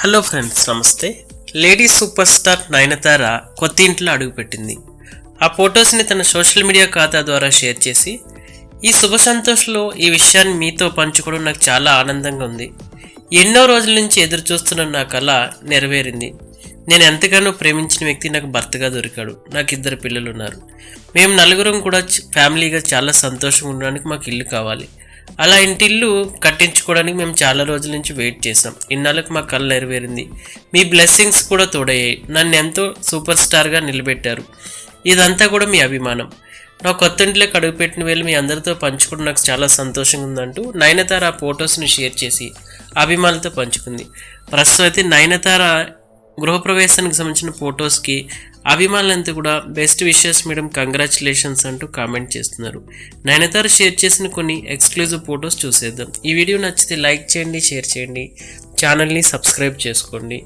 Hello friends నమస్తే. Lady super star Nayanthara కొత్త ఇంట్లో అడుగుపెట్టింది. ఆ ఫొటోస్ని తన సోషల్ మీడియా ఖాతా ద్వారా షేర్ చేసి ఈ శుభ సంతోష్లో ఈ విషయాన్ని మీతో పంచుకోవడం నాకు చాలా ఆనందంగా ఉంది. ఎన్నో రోజుల నుంచి ఎదురు చూస్తున్న నా కళ నెరవేరింది. నేను ఎంతగానో ప్రేమించిన వ్యక్తి నాకు భర్తగా దొరికాడు. నాకు ఇద్దరు పిల్లలు ఉన్నారు మేము నలుగురం కూడా ఫ్యామిలీగా చాలా సంతోషంగా ఉండడానికి మాకు ఇల్లు కావాలి. అలా ఇంటి ఇల్లు కట్టించుకోవడానికి మేము చాలా రోజుల నుంచి వెయిట్ చేసాం ఇన్నాళ్ళకి మా కళ్ళు నెరవేరింది. మీ బ్లెస్సింగ్స్ కూడా తోడయ్యాయి. నన్ను ఎంతో సూపర్ స్టార్గా నిలబెట్టారు. ఇదంతా కూడా మీ అభిమానం. నా కొత్త ఇంట్లోకి అడుగుపెట్టిన వేళ మీ అందరితో పంచుకోవడం నాకు చాలా సంతోషంగా ఉందంటూ నయనతార ఆ ఫొటోస్ని షేర్ చేసి అభిమానులతో పంచుకుంది. ప్రస్తుతం అయితే నయనతార గృహప్రవేశానికి సంబంధించిన ఫొటోస్కి అభిమానులంతా కూడా బెస్ట్ విషెస్ మేడం కంగ్రాచులేషన్స్ అంటూ కామెంట్ చేస్తున్నారు. నయనతార షేర్ చేసిన కొన్ని ఎక్స్క్లూజివ్ ఫొటోస్ చూసేద్దాం. ఈ వీడియో నచ్చితే లైక్ చేయండి షేర్ చేయండి. ఛానల్ని సబ్స్క్రైబ్ చేసుకోండి.